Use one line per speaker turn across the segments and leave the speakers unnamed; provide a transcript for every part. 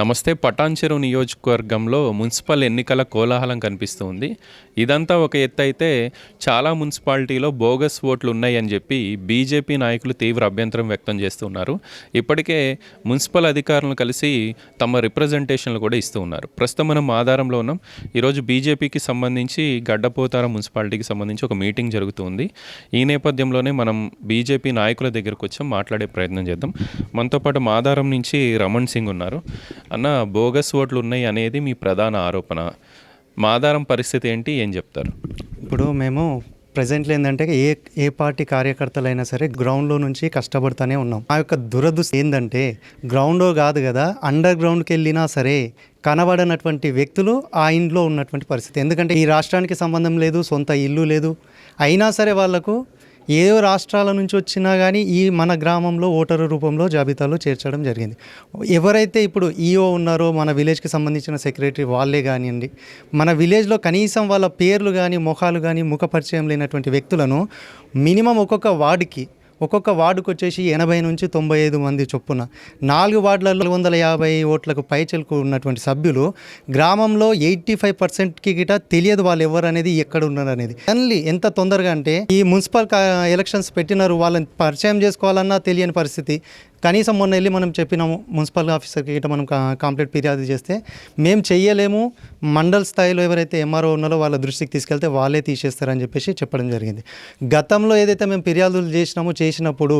నమస్తే పటాన్చెరు నియోజకవర్గంలో మున్సిపల్ ఎన్నికల కోలాహలం కనిపిస్తుంది. ఇదంతా ఒక ఎత్తు అయితే చాలా మున్సిపాలిటీలో బోగస్ ఓట్లు ఉన్నాయని చెప్పి బీజేపీ నాయకులు తీవ్ర అభ్యంతరం వ్యక్తం చేస్తున్నారు. ఇప్పటికే మున్సిపల్ అధికారులను కలిసి తమ రిప్రజెంటేషన్లు కూడా ఇస్తూ ఉన్నారు. ప్రస్తుతం మనం ఆధారంలో ఉన్నాం. ఈరోజు బీజేపీకి సంబంధించి గడ్డపోతార మున్సిపాలిటీకి సంబంధించి ఒక మీటింగ్ జరుగుతుంది. ఈ నేపథ్యంలోనే మనం బీజేపీ నాయకుల దగ్గరకు వచ్చాం మాట్లాడే ప్రయత్నం చేద్దాం. మనతో పాటు మాధారం నుంచి రమణ్ సింగ్ ఉన్నారు. అన్న బోగస్ ఓట్లు ఉన్నాయి అనేది మీ ప్రధాన ఆరోపణ. మాదారం పరిస్థితి ఏంటి? ఏం చెప్తారు?
ఇప్పుడు మేము ప్రజెంట్లో ఏంటంటే ఏ ఏ పార్టీ కార్యకర్తలైనా సరే గ్రౌండ్లో నుంచి కష్టపడుతూనే ఉన్నాం. ఆ యొక్క దురదృష్టి ఏంటంటే గ్రౌండ్ కాదు కదా అండర్ గ్రౌండ్కి వెళ్ళినా సరే కనబడనటువంటి వ్యక్తులు ఆ ఇంట్లో ఉన్నటువంటి పరిస్థితి. ఎందుకంటే ఈ రాష్ట్రానికి సంబంధం లేదు సొంత ఇల్లు లేదు. అయినా సరే వాళ్ళకు ఏ రాష్ట్రాల నుంచి వచ్చినా కానీ ఈ మన గ్రామంలో ఓటరు రూపంలో జాబితాలో చేర్చడం జరిగింది. ఎవరైతే ఇప్పుడు ఈఓ ఉన్నారో మన విలేజ్కి సంబంధించిన సెక్రటరీ వాళ్ళే కానివ్వండి మన విలేజ్లో కనీసం వాళ్ళ పేర్లు కానీ ముఖాలు కానీ ముఖ పరిచయం లేనటువంటి వ్యక్తులను మినిమం ఒక్కొక్క వార్డుకి ఒక్కొక్క వార్డుకు వచ్చేసి ఎనభై నుంచి తొంభై ఐదు మంది చొప్పున. నాలుగు వార్డులలో నాలుగు వందల యాభై ఓట్లకు పైచెలకు ఉన్నటువంటి సభ్యులు గ్రామంలో ఎయిటీ ఫైవ్ పర్సెంట్కి గిట తెలియదు వాళ్ళు ఎవరు అనేది ఎక్కడ ఉన్నారు అనేది. ఓన్లీ ఎంత తొందరగా అంటే ఈ మున్సిపల్ ఎలక్షన్స్ పెట్టినారు వాళ్ళని పరిచయం చేసుకోవాలన్నా తెలియని పరిస్థితి. కనీసం మొన్న వెళ్ళి మనం చెప్పినాము మున్సిపల్ ఆఫీసర్కి గిట్ట మనం కంప్లీట్ ఫిర్యాదు చేస్తే మేము చెయ్యలేము మండల్ స్థాయిలో ఎవరైతే ఎంఆర్ఓ ఉన్నారో వాళ్ళ దృష్టికి తీసుకెళ్తే వాళ్ళే తీసేస్తారని చెప్పేసి చెప్పడం జరిగింది. గతంలో ఏదైతే మేము ఫిర్యాదులు చేసినామో చేసినప్పుడు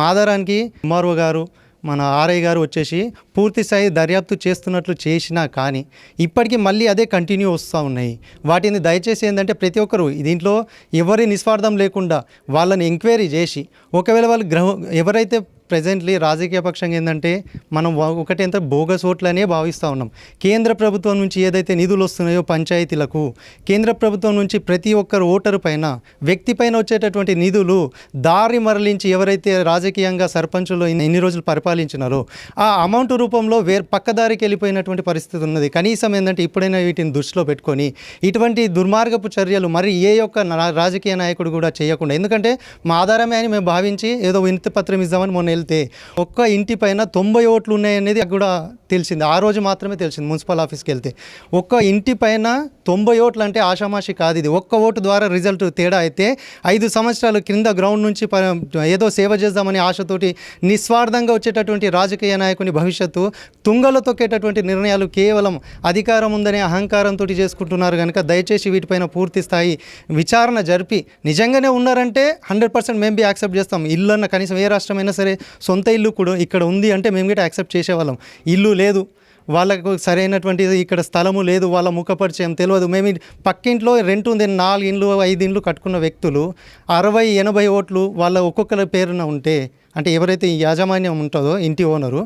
మాదారానికి ఎంఆర్ఓ గారు మన ఆర్ఐ గారు వచ్చేసి పూర్తి స్థాయి దర్యాప్తు చేస్తున్నట్లు చేసినా కానీ ఇప్పటికీ మళ్ళీ అదే కంటిన్యూ వస్తూ ఉన్నాయి. వాటిని దయచేసి ఏంటంటే ప్రతి ఒక్కరు దీంట్లో ఎవరి నిస్వార్థం లేకుండా వాళ్ళని ఎంక్వైరీ చేసి ఒకవేళ వాళ్ళు గ్రహ ఎవరైతే ప్రజెంట్లీ రాజకీయ పక్షంగా ఏంటంటే మనం ఒకటి ఎంత బోగస్ ఓట్లనే భావిస్తూ ఉన్నాం. కేంద్ర ప్రభుత్వం నుంచి ఏదైతే నిధులు వస్తున్నాయో పంచాయతీలకు కేంద్ర ప్రభుత్వం నుంచి ప్రతి ఒక్కరు ఓటరు పైన వ్యక్తి పైన వచ్చేటటువంటి నిధులు దారి మరలించి ఎవరైతే రాజకీయంగా సర్పంచులు ఎన్ని రోజులు పరిపాలించినారో ఆ అమౌంట్ రూపంలో వేరు పక్కదారికి వెళ్ళిపోయినటువంటి పరిస్థితి ఉన్నది. కనీసం ఏంటంటే ఇప్పుడైనా వీటిని దృష్టిలో పెట్టుకొని ఇటువంటి దుర్మార్గపు చర్యలు మరి ఏ యొక్క నా- రాజకీయ నాయకుడు కూడా చేయకుండా ఎందుకంటే మా ఆధారమే అని మేము భావించి ఏదో వినతి పత్రం ఇద్దామని మొన్న వెళ్తే ఒక్క ఇంటి పైన తొంభై ఓట్లు ఉన్నాయనేది కూడా తెలిసింది. ఆ రోజు మాత్రమే తెలిసింది మున్సిపల్ ఆఫీస్కి వెళ్తే. ఒక్క ఇంటి పైన తొంభై ఓట్లు అంటే ఆషామాషి కాదు ఇది. ఒక్క ఓటు ద్వారా రిజల్ట్ తేడా అయితే ఐదు సంవత్సరాలు క్రింద గ్రౌండ్ నుంచి ప- ఏదో సేవ చేద్దామని ఆశతోటి నిస్వార్థంగా వచ్చేటటువంటి రాజకీయ నాయకుని భవిష్యత్తు తుంగలో తొక్కేటటువంటి నిర్ణయాలు కేవలం అధికారం ఉందనే అహంకారంతో చేసుకుంటున్నారు కనుక దయచేసి వీటిపైన పూర్తి స్థాయి విచారణ జరిపి నిజంగానే ఉన్నారంటే హండ్రెడ్ పర్సెంట్ మేము బి యాక్సెప్ట్ చేస్తాం. ఇల్లు అన్న కనీసం ఏ రాష్ట్రమైనా సరే సొంత ఇల్లు కూడా ఇక్కడ ఉంది అంటే మేము కూడా యాక్సెప్ట్ చేసేవాళ్ళం. ఇల్లు లేదు. వాళ్ళకు సరైనటువంటి ఇక్కడ స్థలము లేదు. వాళ్ళ ముఖపరిచయం తెలియదు. మేము పక్కింట్లో రెంట్ ఉంది. నాలుగు ఇండ్లు ఐదు ఇండ్లు కట్టుకున్న వ్యక్తులు అరవై ఎనభై ఓట్లు వాళ్ళ ఒక్కొక్కరి పేరున ఉంటే అంటే ఎవరైతే యాజమాన్యం ఉంటుందో ఇంటి ఓనరు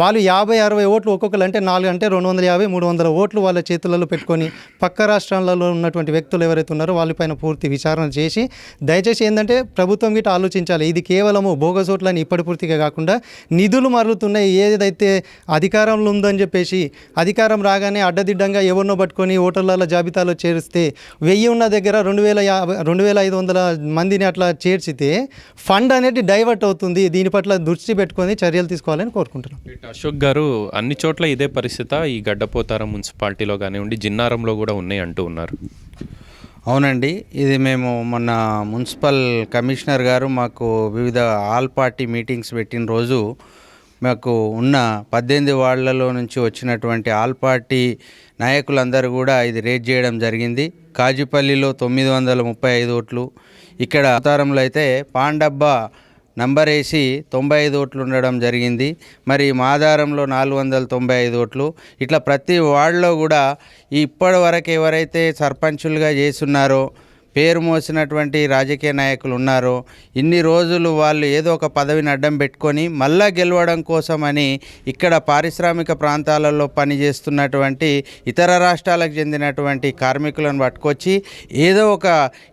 వాళ్ళు యాభై అరవై ఓట్లు ఒక్కొక్కరు అంటే నాలుగు అంటే రెండు వందల యాభై మూడు వందల ఓట్లు వాళ్ళ చేతులలో పెట్టుకొని పక్క రాష్ట్రాలలో ఉన్నటువంటి వ్యక్తులు ఎవరైతే ఉన్నారో వాళ్ళపైన పూర్తి విచారణ చేసి దయచేసి ఏంటంటే ప్రభుత్వం గిట్ట ఆలోచించాలి. ఇది కేవలము బోగస్ ఓట్లని ఇప్పటి పూర్తిగా కాకుండా నిధులు మారుతున్నాయి. ఏదైతే అధికారంలో ఉందని చెప్పేసి అధికారం రాగానే అడ్డదిడ్డంగా ఎవరినో పట్టుకొని ఓటర్ల జాబితాలో చేరిస్తే వెయ్యి ఉన్న దగ్గర రెండు వేల యాభై రెండు వేల ఐదు వందల మందిని అట్లా చేర్చితే ఫండ్ అనేది డైవర్ట్ అవుతుంది. దీని పట్ల దృష్టి పెట్టుకొని చర్యలు తీసుకోవాలని కోరుకుంటున్నాం.
అశోక్ గారు అన్ని చోట్ల ఇదే పరిస్థితి ఈ గడ్డపోతారం మున్సిపాలిటీలో కానివ్వండి జిన్నారంలో కూడా ఉన్నాయి అంటూ ఉన్నారు.
అవునండి ఇది మేము మొన్న మున్సిపల్ కమిషనర్ గారు మాకు వివిధ ఆల్ పార్టీ మీటింగ్స్ పెట్టిన రోజు మాకు ఉన్న పద్దెనిమిది వార్డులలో నుంచి వచ్చినటువంటి ఆల్ పార్టీ నాయకులందరూ కూడా ఇది రేట్ చేయడం జరిగింది. కాజీపల్లిలో తొమ్మిది వందల ముప్పై ఐదు ఓట్లు ఇక్కడ అవతారంలో అయితే పాండబ్బా నంబర్ వేసి తొంభై ఐదు ఓట్లు ఉండడం జరిగింది. మరి మాధారంలో నాలుగు వందల తొంభై ఐదు ఓట్లు. ఇట్లా ప్రతి వార్డులో కూడా ఇప్పటి వరకు ఎవరైతే సర్పంచులుగా చేస్తున్నారో పేరు మోసినటువంటి రాజకీయ నాయకులు ఉన్నారో ఇన్ని రోజులు వాళ్ళు ఏదో ఒక పదవిని అడ్డం పెట్టుకొని మళ్ళా గెలవడం కోసమని ఇక్కడ పారిశ్రామిక ప్రాంతాలలో పనిచేస్తున్నటువంటి ఇతర రాష్ట్రాలకు చెందినటువంటి కార్మికులను పట్టుకొచ్చి ఏదో ఒక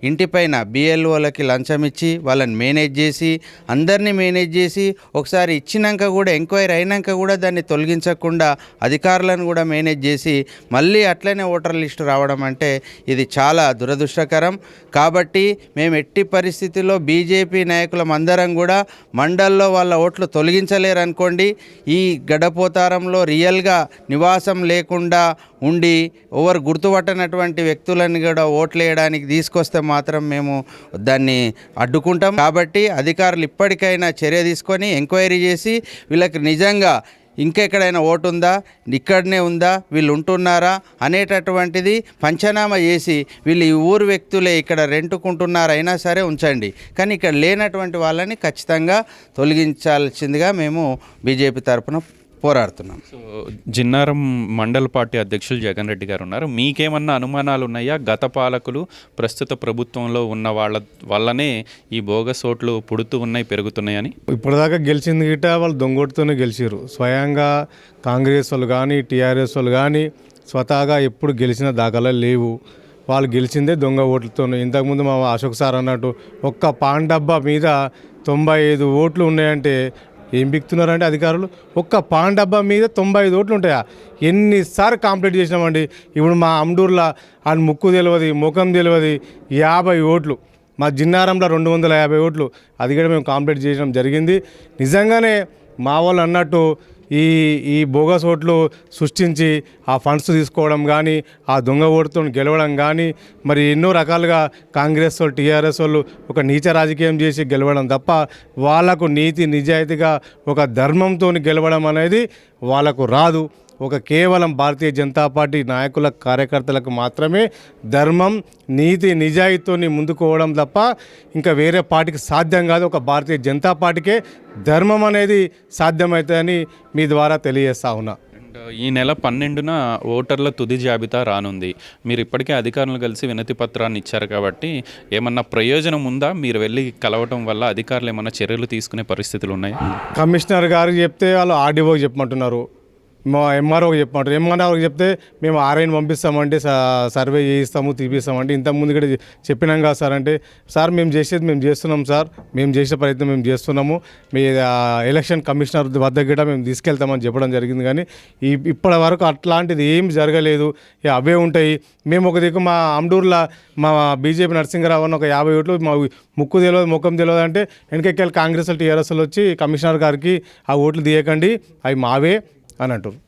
ఇంటిపైన బిఎల్ఓలకి లంచం ఇచ్చి వాళ్ళని మేనేజ్ చేసి అందరినీ మేనేజ్ చేసి ఒకసారి ఇచ్చినాక కూడా ఎంక్వైరీ అయినాక కూడా దాన్ని తొలగించకుండా అధికారులను కూడా మేనేజ్ చేసి మళ్ళీ అట్లనే ఓటర్ లిస్టు రావడం అంటే ఇది చాలా దురదృష్టకరం. కాబట్టి మేము ఎట్టి పరిస్థితుల్లో బీజేపీ నాయకులం అందరం కూడా మండల్లో వాళ్ళ ఓట్లు తొలగించలేరు అనుకోండి ఈ గడపోతారంలో రియల్గా నివాసం లేకుండా ఉండి ఎవరు గుర్తుపట్టనటువంటి వ్యక్తులను కూడా ఓట్లు వేయడానికి తీసుకొస్తే మాత్రం మేము దాన్ని అడ్డుకుంటాం. కాబట్టి అధికారులు ఇప్పటికైనా చర్య తీసుకొని ఎంక్వైరీ చేసి వీళ్ళకి నిజంగా ఇంకెక్కడైనా ఓటు ఉందా? ఇక్కడనే ఉందా? వీళ్ళు ఉంటున్నారా? అనేటటువంటిది పంచనామా చేసి వీళ్ళు ఈ ఊరు వ్యక్తులే ఇక్కడ రెంటుకుంటున్నారైనా అయినా సరే ఉంచండి. కానీ ఇక్కడ లేనటువంటి వాళ్ళని ఖచ్చితంగా తొలగించాల్సిందిగా మేము బీజేపీ తరఫున పోరాడుతున్నాం.
సో జిన్నారం మండల పార్టీ అధ్యక్షులు జగన్ రెడ్డి గారు ఉన్నారు. మీకేమన్నా అనుమానాలు ఉన్నాయా? గత పాలకులు ప్రస్తుత ప్రభుత్వంలో ఉన్న వాళ్ళ వల్లనే ఈ బోగస్ ఓట్లు పుడుతూ ఉన్నాయి పెరుగుతున్నాయని?
ఇప్పటిదాకా గెలిచింది గిట్ట వాళ్ళు దొంగోటుతోనే గెలిచారు స్వయంగా కాంగ్రెస్ వాళ్ళు కానీ టీఆర్ఎస్ వాళ్ళు కానీ స్వతహాగా ఎప్పుడు గెలిచిన దాఖలా లేవు. వాళ్ళు గెలిచిందే దొంగ ఓట్లతో ఇంతకుముందు మా అశోక్ సార్ అన్నట్టు ఒక్క పాన్ డబ్బా మీద తొంభై ఐదు ఓట్లు ఉన్నాయంటే ఏం బిక్తున్నారంటే అధికారులు? ఒక్క పాన్ డబ్బా మీద తొంభై ఐదు ఓట్లు ఉంటాయా? ఎన్నిసార్లు కాంప్లీట్ చేసినామండి. ఇప్పుడు మా అమ్డూర్లో ఆయన ముక్కు తెలియదు ముఖం తెలియదు యాభై ఓట్లు. మా జిన్నారంలో రెండు వందల యాభై ఓట్లు. అది కూడా మేము కంప్లీట్ చేయడం జరిగింది. నిజంగానే మా వాళ్ళు అన్నట్టు ఈ ఈ బోగస్ ఓట్లు సృష్టించి ఆ ఫండ్స్ తీసుకోవడం కానీ ఆ దొంగ ఓటుతో గెలవడం కానీ మరి ఎన్నో రకాలుగా కాంగ్రెస్ వాళ్ళు టీఆర్ఎస్ వాళ్ళు ఒక నీచ రాజకీయం చేసి గెలవడం తప్ప వాళ్ళకు నీతి నిజాయితీగా ఒక ధర్మంతో గెలవడం అనేది వాళ్ళకు రాదు. ఒక కేవలం భారతీయ జనతా పార్టీ నాయకుల కార్యకర్తలకు మాత్రమే ధర్మం నీతి నిజాయితీతో ముందుకు పోవడం తప్ప ఇంకా వేరే పార్టీకి సాధ్యం కాదు. ఒక భారతీయ జనతా పార్టీకే ధర్మం అనేది సాధ్యమవుతుందని మీ ద్వారా తెలియజేస్తా ఉన్నా.
ఈ నెల పన్నెండున ఓటర్ల తుది జాబితా రానుంది. మీరు ఇప్పటికే అధికారులను కలిసి వినతి పత్రాన్ని ఇచ్చారు కాబట్టి ఏమన్నా ప్రయోజనం ఉందా? మీరు వెళ్ళి కలవటం వల్ల అధికారులు ఏమన్నా చర్యలు తీసుకునే పరిస్థితులు ఉన్నాయా?
కమిషనర్ గారికి చెప్తే వాళ్ళు ఆర్డీఓకి చెప్పమంటున్నారు. మా ఎంఆర్ఓకి చెప్పమంటారు. ఎంఆర్ఓకి చెప్తే మేము ఆర్ఐని పంపిస్తామంటే సర్వే చేయిస్తాము తీపిస్తామంటే ఇంతకుముందు కూడా చెప్పినాం కదా సార్ అంటే సార్ మేము చేసేది మేము చేస్తున్నాం సార్. మేము చేసే ప్రయత్నం మేము చేస్తున్నాము. మీ ఎలక్షన్ కమిషనర్ వద్ద కూడా మేము తీసుకెళ్తామని చెప్పడం జరిగింది కానీ ఈ ఇప్పటి వరకు అట్లాంటిది ఏం జరగలేదు. అవే ఉంటాయి. మేము ఒక దిక్కు మా అమ్డూర్లో మా బీజేపీ నరసింహరావు అని ఒక యాభై ఓట్లు మా ముక్కు తెలియదు ముఖం తెలియదు అంటే వెనకెక్కి కాంగ్రెస్ టీఆర్ఎస్లు వచ్చి కమిషనర్ గారికి ఆ ఓట్లు తీయకండి. అవి మావే. అని అంటారు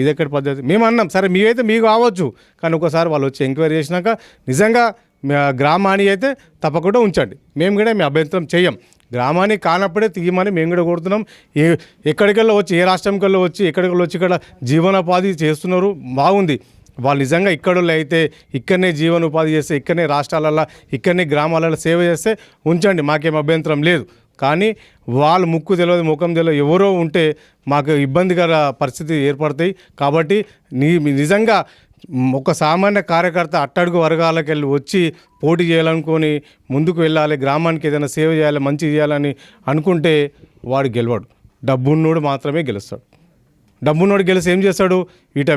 ఇది ఎక్కడ పద్ధతి? మేము అన్నాం సరే మీవైతే మీకు కావచ్చు. కానీ ఒకసారి వాళ్ళు వచ్చి ఎంక్వైరీ చేసినాక నిజంగా గ్రామాన్ని అయితే తప్పకుండా ఉంచండి. మేము కూడా మీ అభ్యంతరం చేయం. గ్రామానికి కానప్పుడే తీయమని మేము కూడా కోరుతున్నాం. ఏ ఎక్కడికెళ్ళి వచ్చి ఏ రాష్ట్రంకెళ్ళి వచ్చి ఎక్కడికెళ్ళి వచ్చి ఇక్కడ జీవనోపాధి చేస్తున్నారు బాగుంది. వాళ్ళు నిజంగా ఇక్కడ అయితే ఇక్కడనే జీవనోపాధి చేస్తే ఇక్కడనే రాష్ట్రాలలో ఇక్కడనే గ్రామాలలో సేవ చేస్తే ఉంచండి. మాకేం అభ్యంతరం లేదు. కానీ వాళ్ళు ముక్కు తెలియదు ముఖం తెలియదు ఎవరో ఉంటే మాకు ఇబ్బందికర పరిస్థితి ఏర్పడతాయి. కాబట్టి నీ నిజంగా ఒక సామాన్య కార్యకర్త అట్టడుగు వర్గాలకు వెళ్ళి వచ్చి పోటీ చేయాలనుకొని ముందుకు వెళ్ళాలి గ్రామానికి ఏదైనా సేవ చేయాలి మంచి చేయాలని అనుకుంటే వాడు గెలవాడు. డబ్బున్నోడు మాత్రమే గెలుస్తాడు. డబ్బున్నోడు గెలిచి ఏం చేస్తాడు? ఇట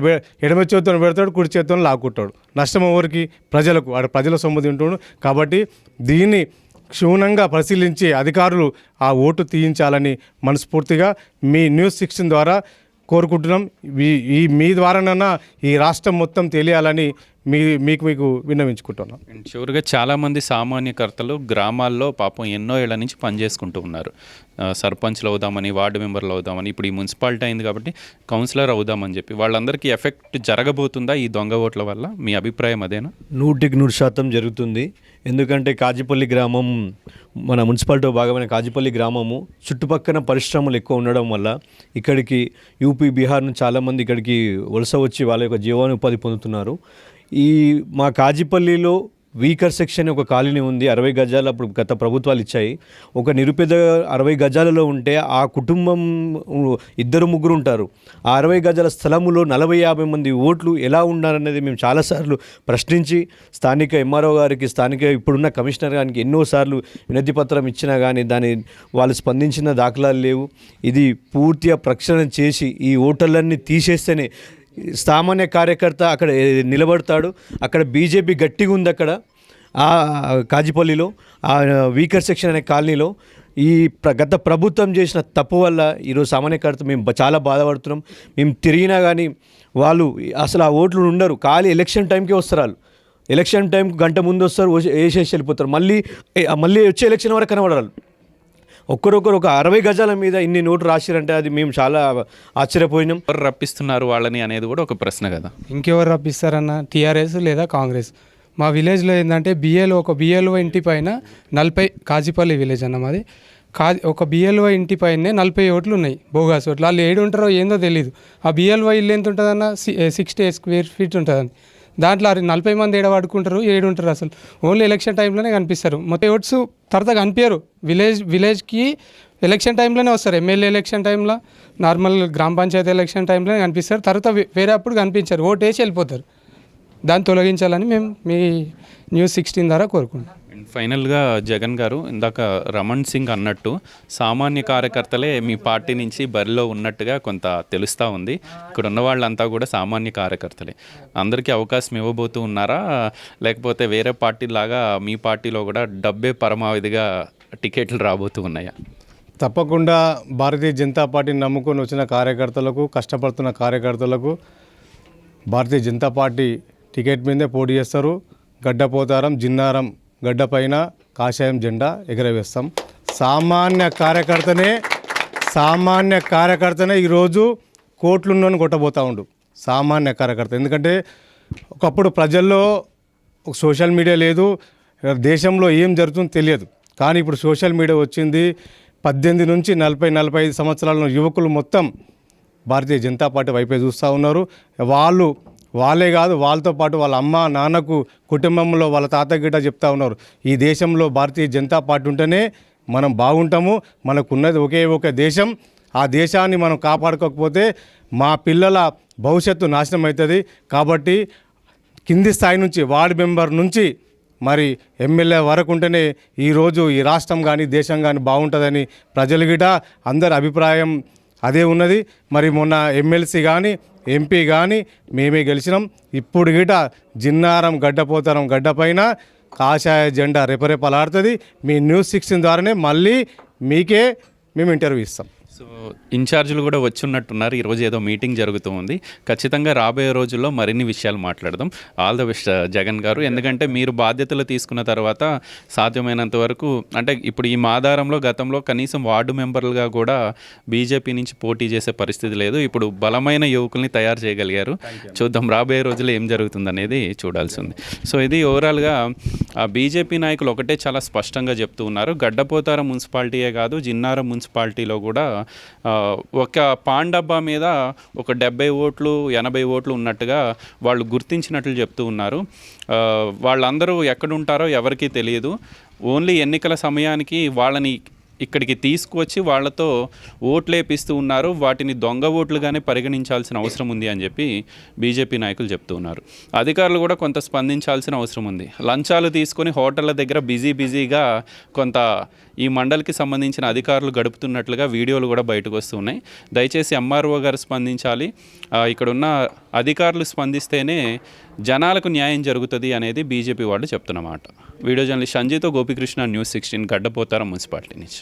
ఎడమ చేతితో పెడతాడు కుడి చేతితో లాక్కుంటాడు. నష్టం ఎవరికి? ప్రజలకు. వాడు ప్రజల సొమ్ము తింటాడు. కాబట్టి దీన్ని క్షుణ్ణంగా పరిశీలించి అధికారులు ఆ ఓటు తీయించాలని మనస్ఫూర్తిగా మీ న్యూస్ సిక్స్టీన్ ద్వారా కోరుకుంటున్నాం. ఈ ఈ మీ ద్వారానన్నా ఈ రాష్ట్రం మొత్తం తెలియాలని మీ మీకు మీకు విన్నవించుకుంటున్నాం.
అండ్ చివరిగా చాలామంది సామాన్యకర్తలు గ్రామాల్లో పాపం ఎన్నో ఏళ్ళ నుంచి పనిచేసుకుంటూ ఉన్నారు. సర్పంచ్లు అవుదామని వార్డు మెంబర్లు అవుదామని ఇప్పుడు ఈ మున్సిపాలిటీ అయింది కాబట్టి కౌన్సిలర్ అవుదామని చెప్పి వాళ్ళందరికీ ఎఫెక్ట్ జరగబోతుందా ఈ దొంగ ఓట్ల వల్ల? మీ అభిప్రాయం అదేనా?
నూటికి నూరు శాతం జరుగుతుంది. ఎందుకంటే కాజిపల్లి గ్రామం మన మున్సిపాలిటీ భాగమైన కాజిపల్లి గ్రామము చుట్టుపక్కల పరిశ్రమలు ఎక్కువ ఉండడం వల్ల ఇక్కడికి యూపీ బీహార్ నుంచి చాలామంది ఇక్కడికి వలస వచ్చి వాళ్ళ యొక్క జీవనోపాధి పొందుతున్నారు. ఈ మా కాజిపల్లిలో వీకర్ సెక్షన్ ఒక కాలనీ ఉంది అరవై గజాలు అప్పుడు గత ప్రభుత్వాలు ఇచ్చాయి. ఒక నిరుపేద అరవై గజాలలో ఉంటే ఆ కుటుంబం ఇద్దరు ముగ్గురు ఉంటారు. ఆ అరవై గజాల స్థలములో నలభై యాభై మంది ఓట్లు ఎలా ఉన్నారనేది మేము చాలాసార్లు ప్రశ్నించి స్థానిక ఎంఆర్ఓ గారికి స్థానిక ఇప్పుడున్న కమిషనర్ గారికి ఎన్నోసార్లు వినతి పత్రం ఇచ్చినా కానీ దాని వాళ్ళు స్పందించిన దాఖలాలు లేవు. ఇది పూర్తిగా ప్రక్షాళన చేసి ఈ ఓటర్లన్నీ తీసేస్తేనే సామాన్య కార్యకర్త అక్కడ నిలబడతాడు. అక్కడ బీజేపీ గట్టిగా ఉంది అక్కడ ఆ కాజిపల్లిలో ఆ వీకర్ సెక్షన్ అనే కాలనీలో. ఈ ప్ర గత ప్రభుత్వం చేసిన తప్పు వల్ల ఈరోజు సామాన్యకర్త మేము చాలా బాధపడుతున్నాం. మేము తిరిగినా కానీ వాళ్ళు అసలు ఆ ఓట్లు ఉండరు. ఖాళీ ఎలక్షన్ టైంకే వస్తారు వాళ్ళు. ఎలక్షన్ టైంకి గంట ముందు వస్తారు వేసేసి వెళ్ళిపోతారు. మళ్ళీ మళ్ళీ వచ్చే ఎలక్షన్ వరకు కనబడాలి ఒక్కరొకరు ఒక అరవై గజాల మీద ఇన్ని నోటు రాసిరంటే అది మేము చాలా ఆశ్చర్యపోయినాం.
ఎవరు రప్పిస్తున్నారు వాళ్ళని అనేది కూడా ఒక ప్రశ్న కదా.
ఇంకెవరు రప్పిస్తారన్న టీఆర్ఎస్ లేదా కాంగ్రెస్? మా విలేజ్లో ఏంటంటే బిఏలో ఒక బిఏలో ఇంటి పైన నలభై కాజీపల్లి విలేజ్ అన్న మాది. కా ఒక బిఎల్ఓ ఇంటి పైనే నలభై ఓట్లు ఉన్నాయి బోగాస్ ఓట్లు. వాళ్ళు ఏడు ఉంటారో ఏందో తెలియదు ఆ బిఎల్ఓ ఇల్లు ఎంత ఉంటుందన్న సిక్స్టీ స్క్వేర్ ఫీట్ ఉంటుందని దాంట్లో నలభై మంది ఏడ పడుకుంటారు ఏడు ఉంటారు అసలు. ఓన్లీ ఎలక్షన్ టైంలోనే కనిపిస్తారు. మొత్తం ఓట్స్ తర్వాత కనిపించరు విలేజ్ విలేజ్కి ఎలక్షన్ టైంలోనే వస్తారు. ఎమ్మెల్యే ఎలక్షన్ టైంలో నార్మల్ గ్రామ పంచాయతీ ఎలక్షన్ టైంలోనే కనిపిస్తారు. తర్వాత వేరే అప్పుడు కనిపించారు. ఓటు వేసి వెళ్ళిపోతారు. దాన్ని తొలగించాలని మేము మీ న్యూస్ సిక్స్టీన్ ద్వారా కోరుకుంటాం
ఫైనల్గా జగన్ గారు ఇందాక రమణ్ సింగ్ అన్నట్టు సామాన్య కార్యకర్తలే మీ పార్టీ నుంచి బరిలో ఉన్నట్టుగా కొంత తెలుస్తూ ఉంది. ఇక్కడ ఉన్న వాళ్ళంతా కూడా సామాన్య కార్యకర్తలే. అందరికీ అవకాశం ఇవ్వబోతూ ఉన్నారా? లేకపోతే వేరే పార్టీ లాగా మీ పార్టీలో కూడా డబ్బే పరమావధిగా టికెట్లు రాబోతూ ఉన్నాయా?
తప్పకుండా భారతీయ జనతా పార్టీని నమ్ముకొని వచ్చిన కార్యకర్తలకు కష్టపడుతున్న కార్యకర్తలకు భారతీయ జనతా పార్టీ టికెట్ మీదే పోటీ చేస్తారు. గడ్డపోతారం జిన్నారం గడ్డపైన కాషాయం జెండా ఎగరవేస్తాం. సామాన్య కార్యకర్తనే సామాన్య కార్యకర్తనే ఈరోజు కోట్లున్నోని కొట్టబోతూ ఉండు. సామాన్య కార్యకర్త. ఎందుకంటే ఒకప్పుడు ప్రజల్లో ఒక సోషల్ మీడియా లేదు దేశంలో ఏం జరుగుతుందో తెలియదు. కానీ ఇప్పుడు సోషల్ మీడియా వచ్చింది. పద్దెనిమిది నుంచి నలభై నలభై ఐదు సంవత్సరాల యువకులు మొత్తం భారతీయ జనతా పార్టీ వైపే చూస్తూ ఉన్నారు. వాళ్ళు వాళ్ళే కాదు వాళ్ళతో పాటు వాళ్ళ అమ్మ నాన్నకు కుటుంబంలో వాళ్ళ తాత గిట్ట చెప్తా ఉన్నారు. ఈ దేశంలో భారతీయ జనతా పార్టీ ఉంటేనే మనం బాగుంటాము మనకున్నది ఒకే ఒక దేశం. ఆ దేశాన్ని మనం కాపాడుకోకపోతే మా పిల్లల భవిష్యత్తు నాశనం అవుతుంది కాబట్టి కింది స్థాయి నుంచి వార్డు మెంబర్ నుంచి మరి ఎమ్మెల్యే వరకు ఉంటేనే ఈరోజు ఈ రాష్ట్రం కానీ దేశం కానీ బాగుంటుందని ప్రజలు గిట అందరి అభిప్రాయం అదే ఉన్నది. మరి మొన్న ఎమ్మెల్సీ కానీ ఎంపీ కానీ మేమే గెలిచినాం. ఇప్పుడు గిట జిన్నారం గడ్డపోతారం గడ్డపైన కాషాయ జెండా రెపరెపలాడుతుంది. మీ న్యూస్ సిక్స్టీన్ ద్వారానే మళ్ళీ మీకే మేము ఇంటర్వ్యూ ఇస్తాం.
సో ఇన్ఛార్జీలు కూడా వచ్చున్నట్టున్నారు ఈరోజు ఏదో మీటింగ్ జరుగుతూ ఉంది. ఖచ్చితంగా రాబోయే రోజుల్లో మరిన్ని విషయాలు మాట్లాడదాం. ఆల్ ద బెస్ట్ జగన్ గారు. ఎందుకంటే మీరు బాధ్యతలు తీసుకున్న తర్వాత సాధ్యమైనంత వరకు అంటే ఇప్పుడు ఈ మాదారంలో గతంలో కనీసం వార్డు మెంబర్లుగా కూడా బీజేపీ నుంచి పోటీ చేసే పరిస్థితి లేదు. ఇప్పుడు బలమైన యువకుల్ని తయారు చేయగలిగారు. చూద్దాం రాబోయే రోజుల్లో ఏం జరుగుతుంది అనేది చూడాల్సి ఉంది. సో ఇది ఓవరాల్గా బీజేపీ నాయకులు ఒకటే చాలా స్పష్టంగా చెప్తూ ఉన్నారు. గడ్డపోతారం మున్సిపాలిటీయే కాదు జిన్నారం మున్సిపాలిటీలో కూడా ఒక పాండబ్బా మీద ఒక డెబ్బై ఓట్లు ఎనభై ఓట్లు ఉన్నట్టుగా వాళ్ళు గుర్తించినట్లు చెప్తూ ఉన్నారు. వాళ్ళందరూ ఎక్కడుంటారో ఎవరికీ తెలియదు. ఓన్లీ ఎన్నికల సమయానికి వాళ్ళని ఇక్కడికి తీసుకువచ్చి వాళ్ళతో ఓట్లేపిస్తూ ఉన్నారు. వాటిని దొంగ ఓట్లుగానే పరిగణించాల్సిన అవసరం ఉంది అని చెప్పి బీజేపీ నాయకులు చెప్తూ ఉన్నారు. అధికారులు కూడా కొంత స్పందించాల్సిన అవసరం ఉంది. లంచాలు తీసుకొని హోటళ్ళ దగ్గర బిజీ బిజీగా కొంత ఈ మండలికి సంబంధించిన అధికారులు గడుపుతున్నట్లుగా వీడియోలు కూడా బయటకు వస్తున్నాయి. దయచేసి ఎంఆర్ఓ గారు స్పందించాలి. ఇక్కడున్న అధికారులు స్పందిస్తేనే జనాలకు న్యాయం జరుగుతుంది అనేది బీజేపీ వాళ్ళు చెప్తున్నమాట. Video journalist సంజయ్తో Gopikrishna news sixteen Gaddapotharam municipality నుంచి.